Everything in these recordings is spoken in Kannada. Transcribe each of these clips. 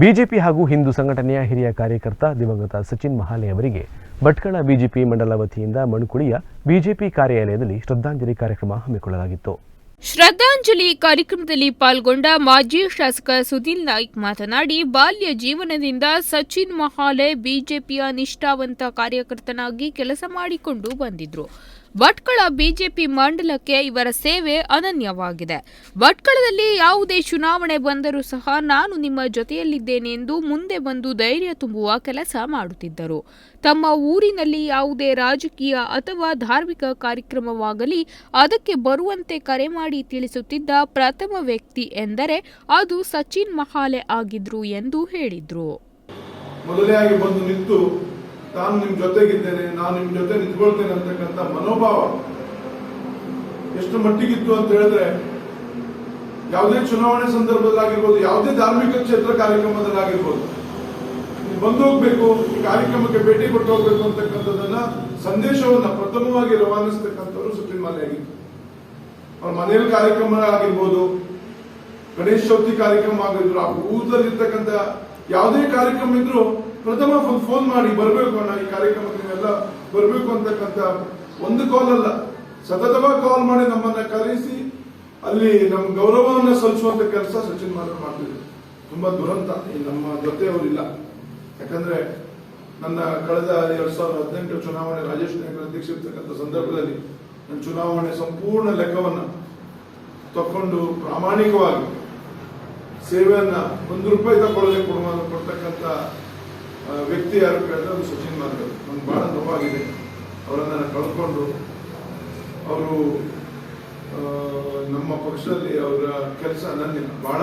ಬಿಜೆಪಿ ಹಾಗೂ ಹಿಂದೂ ಸಂಘಟನೆಯ ಹಿರಿಯ ಕಾರ್ಯಕರ್ತ ದಿವಂಗತ ಸಚಿನ್ ಮಹಾಲೆ ಅವರಿಗೆ ಭಟ್ಕಳ ಬಿಜೆಪಿ ಮಂಡಲ ವತಿಯಿಂದ ಮಣುಕುಳಿಯ ಬಿಜೆಪಿ ಕಾರ್ಯಾಲಯದಲ್ಲಿ ಶ್ರದ್ಧಾಂಜಲಿ ಕಾರ್ಯಕ್ರಮ ಹಮ್ಮಿಕೊಳ್ಳಲಾಗಿತ್ತು. ಶ್ರದ್ಧಾಂಜಲಿ ಕಾರ್ಯಕ್ರಮದಲ್ಲಿ ಪಾಲ್ಗೊಂಡ ಮಾಜಿ ಶಾಸಕ ಸುನಿಲ್ ನಾಯ್ಕ್ ಮಾತನಾಡಿ, ಬಾಲ್ಯ ಜೀವನದಿಂದ ಸಚಿನ್ ಮಹಾಲೆ ಬಿಜೆಪಿಯ ನಿಷ್ಠಾವಂತ ಕಾರ್ಯಕರ್ತನಾಗಿ ಕೆಲಸ ಮಾಡಿಕೊಂಡು ಬಂದಿದ್ರು. ಭಟ್ಕಳ ಬಿಜೆಪಿ ಮಂಡಲಕ್ಕೆ ಇವರ ಸೇವೆ ಅನನ್ಯವಾಗಿದೆ. ಭಟ್ಕಳದಲ್ಲಿ ಯಾವುದೇ ಚುನಾವಣೆ ಬಂದರೂ ಸಹ ನಾನು ನಿಮ್ಮ ಜೊತೆಯಲ್ಲಿದ್ದೇನೆ ಎಂದು ಮುಂದೆ ಬಂದು ಧೈರ್ಯ ತುಂಬುವ ಕೆಲಸ ಮಾಡುತ್ತಿದ್ದರು. ತಮ್ಮ ಊರಿನಲ್ಲಿ ಯಾವುದೇ ರಾಜಕೀಯ ಅಥವಾ ಧಾರ್ಮಿಕ ಕಾರ್ಯಕ್ರಮವಾಗಲಿ, ಅದಕ್ಕೆ ಬರುವಂತೆ ಕರೆ ಮಾಡಿ ತಿಳಿಸುತ್ತಿದ್ದ ಪ್ರಥಮ ವ್ಯಕ್ತಿ ಎಂದರೆ ಅದು ಸಚಿನ್ ಮಹಾಲೆ ಆಗಿದ್ರು ಎಂದು ಹೇಳಿದ್ರು. ಮೊದಲೇ ಆಗಿ ಬಂದು ನಾನು ನಿಮ್ ಜೊತೆಗಿದ್ದೇನೆ, ನಾನು ನಿಮ್ ಜೊತೆ ನಿಂತ್ಕೊಳ್ತೇನೆ ಅಂತಕ್ಕಂಥ ಮನೋಭಾವ ಎಷ್ಟು ಮಟ್ಟಿಗಿತ್ತು ಅಂತ ಹೇಳಿದ್ರೆ, ಯಾವುದೇ ಚುನಾವಣೆ ಸಂದರ್ಭದಲ್ಲಾಗಿರ್ಬೋದು, ಯಾವುದೇ ಧಾರ್ಮಿಕ ಕ್ಷೇತ್ರ ಕಾರ್ಯಕ್ರಮದಲ್ಲಾಗಿರ್ಬೋದು ಬಂದು ಹೋಗ್ಬೇಕು ಕಾರ್ಯಕ್ರಮಕ್ಕೆ ಭೇಟಿ ಕೊಟ್ಟು ಹೋಗ್ಬೇಕು ಅಂತಕ್ಕಂಥದ್ದನ್ನ ಸಂದೇಶವನ್ನ ಪ್ರಥಮವಾಗಿ ರವಾನಿಸ್ತಕ್ಕಂಥವ್ರು ಸುಪ್ರೀಂ ಮಾಲೆ ಆಗಿತ್ತು ಅವ್ರ ಮನೆಯಲ್ಲಿ ಕಾರ್ಯಕ್ರಮ ಆಗಿರ್ಬೋದು, ಗಣೇಶ ಚೌತಿ ಕಾರ್ಯಕ್ರಮ ಆಗಿದ್ರು ಆ ಊರದಲ್ಲಿರ್ತಕ್ಕಂಥ ಯಾವುದೇ ಕಾರ್ಯಕ್ರಮ ಇದ್ರು ಪ್ರಥಮ ಫೋನ್ ಮಾಡಿ, ಬರಬೇಕು ಅಣ್ಣ, ಈ ಕಾರ್ಯಕ್ರಮಕ್ಕೆ ನೀವೆಲ್ಲ ಬರಬೇಕು ಅಂತಕ್ಕಂಥ ಒಂದು ಕಾಲ್ ಅಲ್ಲ. ಸತತವಾಗಿ ಕಾಲ್ ಮಾಡಿ ನಮ್ಮನ್ನ ಕರೆಸಿ, ಅಲ್ಲಿ ನಮ್ಮ ಗೌರವವನ್ನ ಸಲ್ಲಿಸುವಂತ ಕೆಲಸ ಸಚಿನ್ ಮಾತ್ರ ಮಾಡ್ತಿದ್ರು. ತುಂಬಾ ದುರಂತ. ಈ ನಮ್ಮ ಜೊತೆಯವರಿಲ್ಲ ಯಾಕಂದ್ರೆ ನನ್ನ ಕಳೆದ ಎರಡ್ ಸಾವಿರದ ಹದಿನೆಂಟು ಚುನಾವಣೆ ರಾಜೇಶ್ ನಾಯ್ಕರ ಅಧ್ಯಕ್ಷ ಸಂದರ್ಭದಲ್ಲಿ ನನ್ನ ಚುನಾವಣೆ ಸಂಪೂರ್ಣ ಲೆಕ್ಕವನ್ನ ತಕೊಂಡು ಪ್ರಾಮಾಣಿಕವಾಗಿ ಸೇವೆಯನ್ನ ಒಂದು ರೂಪಾಯಿ ತಗೊಳ್ಳದೆ ಕೊಡುವ ಕೊಡ್ತಕ್ಕಂಥ ವ್ಯಕ್ತಿ ಯಾರು ಕೇಳಿದ್ರೆ ಅದು ಸಚಿನ್ ಮಾರ್ಗಲ್ ನಮ್ಗೆ ಬಹಳ ನೋವಾಗಿದೆ. ಅವರನ್ನ ನಾನು ಕಳ್ಕೊಂಡು, ಅವರು ನಮ್ಮ ಪಕ್ಷದಲ್ಲಿ ಅವರ ಕೆಲಸ ನನ್ನ ಬಹಳ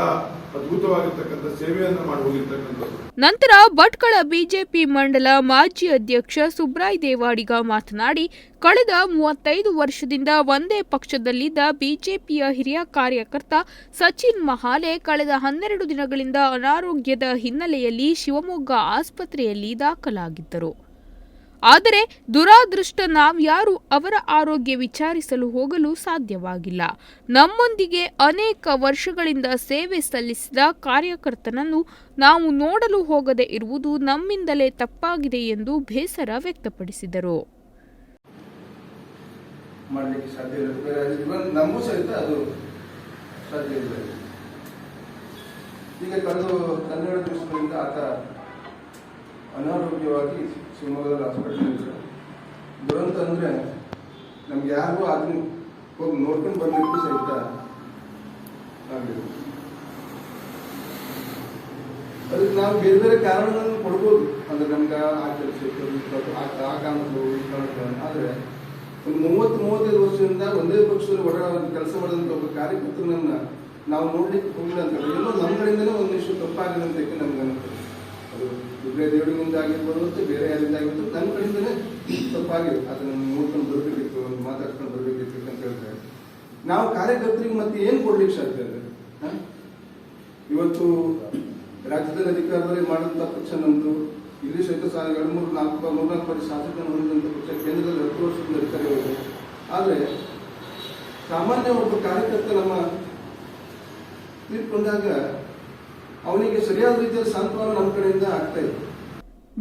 ನಂತರ ಭಟ್ಕಳ ಬಿಜೆಪಿ ಮಂಡಲ ಮಾಜಿ ಅಧ್ಯಕ್ಷ ಸುಬ್ರಾಯ್ ದೇವಾಡಿಗ ಮಾತನಾಡಿ, ಕಳೆದ ಮೂವತ್ತೈದು ವರ್ಷದಿಂದ ಒಂದೇ ಪಕ್ಷದಲ್ಲಿದ್ದ ಬಿಜೆಪಿಯ ಹಿರಿಯ ಕಾರ್ಯಕರ್ತ ಸಚಿನ್ ಮಹಾಲೆ ಕಳೆದ ಹನ್ನೆರಡು ದಿನಗಳಿಂದ ಅನಾರೋಗ್ಯದ ಹಿನ್ನೆಲೆಯಲ್ಲಿ ಶಿವಮೊಗ್ಗ ಆಸ್ಪತ್ರೆಯಲ್ಲಿ ದಾಖಲಾಗಿದ್ದರು. ಆದರೆ ದುರಾದೃಷ್ಟ ನಾವ್ಯಾರು ಅವರ ಆರೋಗ್ಯ ವಿಚಾರಿಸಲು ಹೋಗಲು ಸಾಧ್ಯವಾಗಿಲ್ಲ. ನಮ್ಮೊಂದಿಗೆ ಅನೇಕ ವರ್ಷಗಳಿಂದ ಸೇವೆ ಸಲ್ಲಿಸಿದ ಕಾರ್ಯಕರ್ತನನ್ನು ನಾವು ನೋಡಲು ಹೋಗದೆ ಇರುವುದು ನಮ್ಮಿಂದಲೇ ತಪ್ಪಾಗಿದೆ ಎಂದು ಬೇಸರ ವ್ಯಕ್ತಪಡಿಸಿದರು. ಈಗ ಕಳೆದು ಕನ್ನಡ ದಿವಸಗಳಿಂದ ಆತ ಅನಾರೋಗ್ಯವಾಗಿ ಶಿವಮೊಗ್ಗದಲ್ಲಿ ಇದ್ದಾರೆ. ದುರಂತ ಅಂದರೆ ನಮ್ಗೆ ಯಾರಿಗೂ ಅದನ್ನ ಹೋಗಿ ನೋಡ್ಕೊಂಡು ಬರಬೇಕು ಸಹಿತ ಆಗಲಿಲ್ಲ ಅದಕ್ಕೆ ನಾವು ಬೇರೆ ಬೇರೆ ಕಾರಣಗಳನ್ನು ಕೊಡ್ಬೋದು. ಅಂದ್ರೆ ನಮ್ಗೆ ಆ ಕೆಲಸ ಆ ಕಾರಣಗಳು, ಈ ಕಾರಣಗಳು ಆದರೆ ಒಂದು ಮೂವತ್ತು, ಮೂವತ್ತೈದು ವರ್ಷದಿಂದ ಒಂದೇ ಪಕ್ಷದಲ್ಲಿ ಒಡ, ಕೆಲಸ ಮಾಡಿದಂಥ ಒಬ್ಬ ಕಾರ್ಯಕರ್ತರನ್ನ ನಾವು ನೋಡ್ಲಿಕ್ಕೆ ಹೋಗಿಲ್ಲ ಅಂತ ಎಲ್ಲೋ ನಮ್ಮ ಕಡೆಯಿಂದಲೇ ಒಂದಿಷ್ಟು ತಪ್ಪಾಗಿದೆ ಅಂತ ಹೇಳಿ ನಮ್ಗೆ ಅನಿಸ್ತದೆ ಅದು ದುರ್ಗಾ ದೇವಡಿನಿಂದ ಆಗಿರ್ಬೋದು ಮತ್ತು ಬೇರೆ ಯಾರಿಂದ ಆಗಿರ್ಬೋದು ನನ್ನ ಕಡೆಯಿಂದಲೇ ತಪ್ಪಾಗಿದೆ. ಅದನ್ನ ನೋಡ್ಕೊಂಡು ಬರಬೇಕಿತ್ತು ಒಂದು ಮಾತಾಡ್ಕೊಂಡು ಬರಬೇಕಿತ್ತು ಅಂತ ಹೇಳಿದ್ರೆ ನಾವು ಕಾರ್ಯಕರ್ತರಿಗೆ ಮತ್ತೆ ಏನು ಕೊಡ್ಲಿಕ್ಕೆ ಸಾಧ್ಯ ಇದೆ ಇವತ್ತು ರಾಜ್ಯದಲ್ಲಿ ಅಧಿಕಾರದಲ್ಲಿ ಮಾಡಿದಂಥ ಪಕ್ಷ ನಂತು ಇಲ್ಲಿ ಸಹಿತ ಸಹ ಎರಡು ಮೂರು ನಾಲ್ಕು, ಮೂರ್ನಾಲ್ಕು ಬಾರಿ ಶಾಸಕರನ್ನು ಹೊಂದಿದಂಥ ಪಕ್ಷ ಕೇಂದ್ರದಲ್ಲಿ ಹತ್ತು ವರ್ಷದಿಂದ ಅಧಿಕಾರ ಹೋಗಿದೆ ಆದರೆ ಸಾಮಾನ್ಯ ಒಬ್ಬ ಕಾರ್ಯಕರ್ತ ನಮ್ಮ ತೀರ್ಕೊಂಡಾಗ ಅವನಿಗೆ ಸರಿಯಾದ ರೀತಿಯಲ್ಲಿ ಸಾಂತ್ವನ ನಮ್ಮ ಕಡೆಯಿಂದ ಆಗ್ತಾ ಇದೆ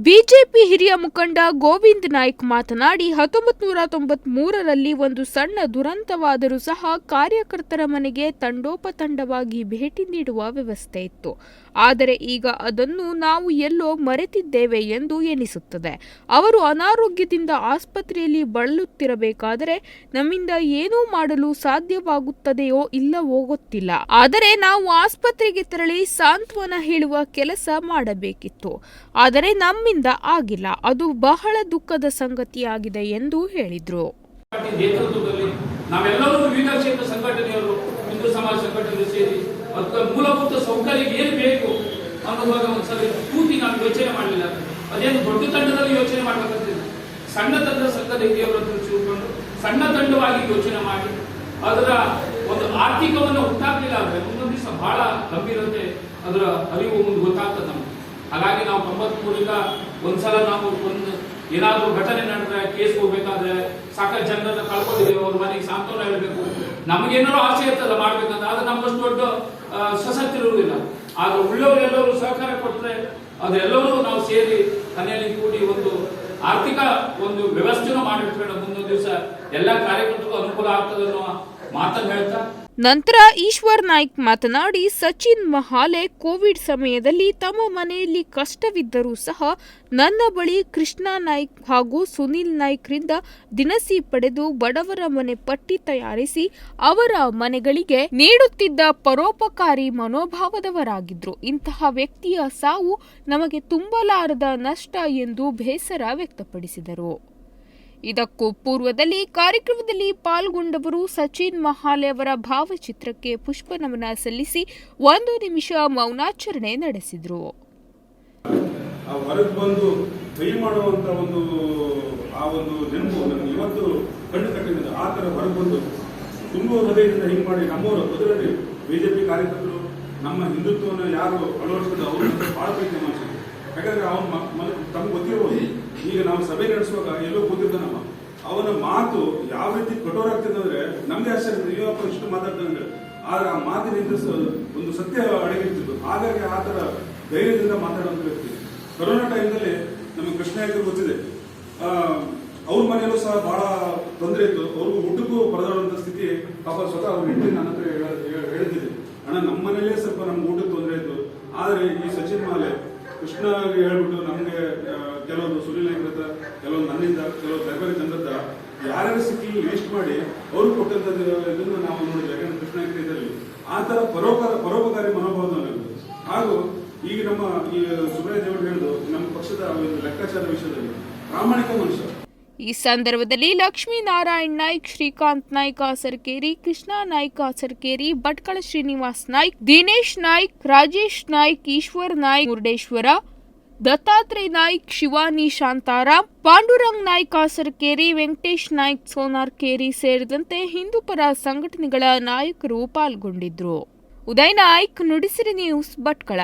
ಬಿಜೆಪಿ ಹಿರಿಯ ಮುಖಂಡ ಗೋವಿಂದ್ ನಾಯ್ಕ್ ಮಾತನಾಡಿ ಹತ್ತೊಂಬತ್ತು ನೂರ ತೊಂಬತ್ಮೂರರಲ್ಲಿ ಒಂದು ಸಣ್ಣ ದುರಂತವಾದರೂ ಸಹ ಕಾರ್ಯಕರ್ತರ ಮನೆಗೆ ತಂಡೋಪತಂಡವಾಗಿ ಭೇಟಿ ನೀಡುವ ವ್ಯವಸ್ಥೆ ಇತ್ತು. ಆದರೆ ಈಗ ಅದನ್ನು ನಾವು ಎಲ್ಲೋ ಮರೆತಿದ್ದೇವೆ ಎಂದು ಎನಿಸುತ್ತದೆ. ಅವರು ಅನಾರೋಗ್ಯದಿಂದ ಆಸ್ಪತ್ರೆಯಲ್ಲಿ ಬಳಲುತ್ತಿರಬೇಕಾದರೆ ನಮ್ಮಿಂದ ಏನೂ ಮಾಡಲು ಸಾಧ್ಯವಾಗುತ್ತದೆಯೋ ಇಲ್ಲವೋ ಗೊತ್ತಿಲ್ಲ. ಆದರೆ ನಾವು ಆಸ್ಪತ್ರೆಗೆ ತೆರಳಿ ಸಾಂತ್ವನ ಹೇಳುವ ಕೆಲಸ ಮಾಡಬೇಕಿತ್ತು. ಆದರೆ ನಮ್ಮಿಂದ ಆಗಿಲ್ಲ. ಅದು ಬಹಳ ದುಃಖದ ಸಂಗತಿಯಾಗಿದೆ ಎಂದು ಹೇಳಿದ್ರು. ನಾವೆಲ್ಲರೂ ವಿವಿಧ ಸಂಘಟನೆಯವರು, ಹಿಂದೂ ಸಮಾಜ ಸಂಘಟನೆಗಳು ಸೇರಿ ಮೂಲಭೂತ ಸೌಕರ್ಯ ಏನು ಬೇಕು ಅನ್ನುವಾಗ ಒಂದ್ಸಲ ಕೂತಿ ನಾವು ಯೋಚನೆ ಮಾಡಲಿಲ್ಲ. ಅದೇನು ದೊಡ್ಡ ತಂಡದಲ್ಲಿ ಯೋಚನೆ ಮಾಡಬೇಕಂತಿಲ್ಲ. ಸಣ್ಣ ತಂಡ ಸಂಘದ ಹಿರಿಯವರ ಹತ್ರ ಸಣ್ಣ ತಂಡವಾಗಿ ಯೋಚನೆ ಮಾಡಿ. ಅದರ ಒಂದು ಆರ್ಥಿಕವನ್ನು ಉಂಟಾಗಲಿಲ್ಲ ಅಂದ್ರೆ ಮುಂದೊಂದು ದಿವಸ ಬಹಳ ಗಂಭೀರತೆ ಅದರ ಅರಿವು ಮುಂದೆ ಗೊತ್ತಾಗ್ತದೆ. ಹಾಗಾಗಿ ನಾವು ತೊಂಬತ್ಮೂರಿಂದ ಒಂದ್ಸಲ ನಾವು ಒಂದು ಏನಾದರೂ ಘಟನೆ ನಡೆದ್ರೆ ಕೇಸ್ ಹೋಗ್ಬೇಕಾದ್ರೆ ಸಾಕಷ್ಟು ಜನರನ್ನ ಕಳ್ಕೊಂಡಿದ್ದೀವಿ. ಅವ್ರ ಮನೆಗೆ ಸಾಂತ್ವನ ಹೇಳಬೇಕು. ನಮಗೇನಾರು ಆಸೆ ಇರ್ತಲ್ಲ ಮಾಡ್ಬೇಕಂತ, ಆದ್ರೆ ನಮ್ಮಷ್ಟು ದೊಡ್ಡ ಸಶಕ್ತಿ ಇರುವುದಿಲ್ಲ. ಆದ್ರೆ ಉಳ್ಳವರೆಲ್ಲರೂ ಸಹಕಾರ ಕೊಟ್ಟರೆ ಅದೆಲ್ಲರೂ ನಾವು ಸೇರಿ ಮನೆಯಲ್ಲಿ ಕೂಡಿ ಒಂದು ಆರ್ಥಿಕ ಒಂದು ವ್ಯವಸ್ಥೆನೂ ಮಾಡಿಟ್ಕೊಂಡು ಮುಂದೊಂದು ದಿವಸ ಎಲ್ಲ ಕಾರ್ಯಕರ್ತರಿಗೂ ಅನುಕೂಲ ಆಗ್ತದೆ ಅನ್ನೋ ಮಾತನ್ನು ಹೇಳ್ತಾ ನಂತರ ಈಶ್ವರ್ ನಾಯ್ಕ್ ಮಾತನಾಡಿ, ಸಚಿನ್ ಮಹಾಲೆ ಕೋವಿಡ್ ಸಮಯದಲ್ಲಿ ತಮ್ಮ ಮನೆಯಲ್ಲಿ ಕಷ್ಟವಿದ್ದರೂ ಸಹ ನನ್ನ ಬಳಿ ಕೃಷ್ಣ ನಾಯ್ಕ್ ಹಾಗೂ ಸುನಿಲ್ ನಾಯ್ಕ್ರಿಂದ ದಿನಸಿ ಪಡೆದು ಬಡವರ ಮನೆ ಪಟ್ಟಿ ತಯಾರಿಸಿ ಅವರ ಮನೆಗಳಿಗೆ ನೀಡುತ್ತಿದ್ದ ಪರೋಪಕಾರಿ ಮನೋಭಾವದವರಾಗಿದ್ದರು ಇಂತಹ ವ್ಯಕ್ತಿಯ ಸಾವು ನಮಗೆ ತುಂಬಲಾರದ ನಷ್ಟ ಎಂದು ಬೇಸರ ವ್ಯಕ್ತಪಡಿಸಿದರು. ಇದಕ್ಕೂ ಪೂರ್ವದಲ್ಲಿ ಕಾರ್ಯಕ್ರಮದಲ್ಲಿ ಪಾಲ್ಗೊಂಡವರು ಸಚಿನ್ ಮಹಾಲೆ ಅವರ ಭಾವಚಿತ್ರಕ್ಕೆ ಪುಷ್ಪ ನಮನ ಸಲ್ಲಿಸಿ ಒಂದು ನಿಮಿಷ ಮೌನಾಚರಣೆ ನಡೆಸಿದರು. ಮಾಡಿ ನಮ್ಮವರು ಬಿಜೆಪಿ ಕಾರ್ಯಕರ್ತರು, ನಮ್ಮ ಹಿಂದುತ್ವವನ್ನು ಯಾರು ಅಳವಡಿಸಿದ್ರು ಅವರು ಬಹಳ ಪ್ರೀತಿ ಮನುಷ್ಯರು ಯಾಕಂದ್ರೆ ಅವ್ನು ತಮ್ಗೆ ಗೊತ್ತಿರ್ಬೋದು. ಈಗ ನಾವು ಸಭೆ ನಡೆಸುವಾಗ ಎಲ್ಲೋ ಕೂತಿದ್ದ ನಮ್ಮ ಅವನ ಮಾತು ಯಾವ ರೀತಿ ಕಠೋರ ಆಗ್ತದೆ ಅಂದ್ರೆ ನಮ್ಗೆ ಆಶ್ಚರ್ಯ ಇಷ್ಟು ಮಾತಾಡ್ತಾನೆ ಆದ್ರೆ ಆ ಮಾತಿನಿಂದ ಒಂದು ಸತ್ಯ ಅಡಗಿರ್ತಿತ್ತು. ಹಾಗಾಗಿ ಆ ತರ ಧೈರ್ಯದಿಂದ ಮಾತಾಡುವಂತ ವ್ಯಕ್ತಿ. ಕೊರೋನಾ ಟೈಮ್ನಲ್ಲಿ ನಮಗೆ ಕೃಷ್ಣ ಯಾಕೆ ಗೊತ್ತಿದೆ. ಅವ್ರ ಮನೆಯಲ್ಲೂ ಸಹ ಬಹಳ ತೊಂದರೆ ಇತ್ತು. ಅವ್ರಿಗೂ ಊಟಕ್ಕೂ ಪರದಾಡುವಂತ ಸ್ಥಿತಿ ಪಾಪ ಸ್ವತಃ ಅವ್ರ ಹೆಂಡತಿ ನನ್ನ ಹತ್ರ ಹೇಳ- ಹೇಳ- ಅಣ್ಣ, ನಮ್ಮ ಮನೆಯಲ್ಲೇ ಸ್ವಲ್ಪ ನಮ್ಗೆ ಊಟಕ್ಕೆ ತೊಂದರೆ ಇತ್ತು. ಆದ್ರೆ ಈ ಸಚಿನ್ ಮಾಲೆ ಕೃಷ್ಣ ಹೇಳ್ಬಿಟ್ಟು ನಮ್ಗೆ ಕೆಲವೊಂದು ಸುನೀಲ್ ಹತ್ರ ಕೆಲವೊಂದು ನನ್ನಿಂದ ಕೆಲವು ಬೇರೆ ಬೇರೆ ಜನರ ಹತ್ರ ಯಾರ್ಯಾರು ಸಿಕ್ಕಿ ಲಿಸ್ಟ್ ಮಾಡಿ ಅವರು ಕೊಟ್ಟಂತದ್ದು ಇದನ್ನ ನಾವು ನೋಡಿದ್ವಿ ಯಾಕಂದ್ರೆ ಕೃಷ್ಣ ಇದರಲ್ಲಿ ಆ ತರ ಪರೋಪಕಾರ, ಪರೋಪಕಾರಿ ಮನೋಭಾವ ನನ್ನದು. ಹಾಗೂ ಈಗ ನಮ್ಮ ಈ ಸುಬ್ರಹ್ಮಣ್ಯ ದೇವರು ಹೇಳಿದ್ರು ನಮ್ಮ ಪಕ್ಷದ ಒಂದು ಲೆಕ್ಕಾಚಾರ ವಿಷಯದಲ್ಲಿ ಪ್ರಾಮಾಣಿಕ ಮನುಷ್ಯ ಈ ಸಂದರ್ಭದಲ್ಲಿ ಲಕ್ಷ್ಮೀನಾರಾಯಣ್ ನಾಯ್ಕ್, ಶ್ರೀಕಾಂತ್ ನಾಯ್ಕ ಸರ್ಕೇರಿ ಕೃಷ್ಣ ನಾಯ್ಕ ಸರ್ಕೇರಿ ಭಟ್ಕಳ ಶ್ರೀನಿವಾಸ್ ನಾಯ್ಕ್, ದಿನೇಶ್ ನಾಯ್ಕ್, ರಾಜೇಶ್ ನಾಯ್ಕ್, ಈಶ್ವರ್ ನಾಯ್ಕ್, ಮುರುಡೇಶ್ವರ ದತ್ತಾತ್ರೇಯ ನಾಯ್ಕ್, ಶಿವಾನಿ ಶಾಂತಾರಾಮ್, ಪಾಂಡುರಂಗ್ ನಾಯ್ಕ ಕೇರಿ ವೆಂಕಟೇಶ್ ನಾಯ್ಕ್ ಸೋನಾರ್ಕೇರಿ ಸೇರಿದಂತೆ ಹಿಂದೂಪರ ಸಂಘಟನೆಗಳ ನಾಯಕರು ಪಾಲ್ಗೊಂಡಿದ್ರು ಉದಯ್ ನಾಯ್ಕ್ ನುಡಿಸಿರಿ ನ್ಯೂಸ್ ಭಟ್ಕಳ.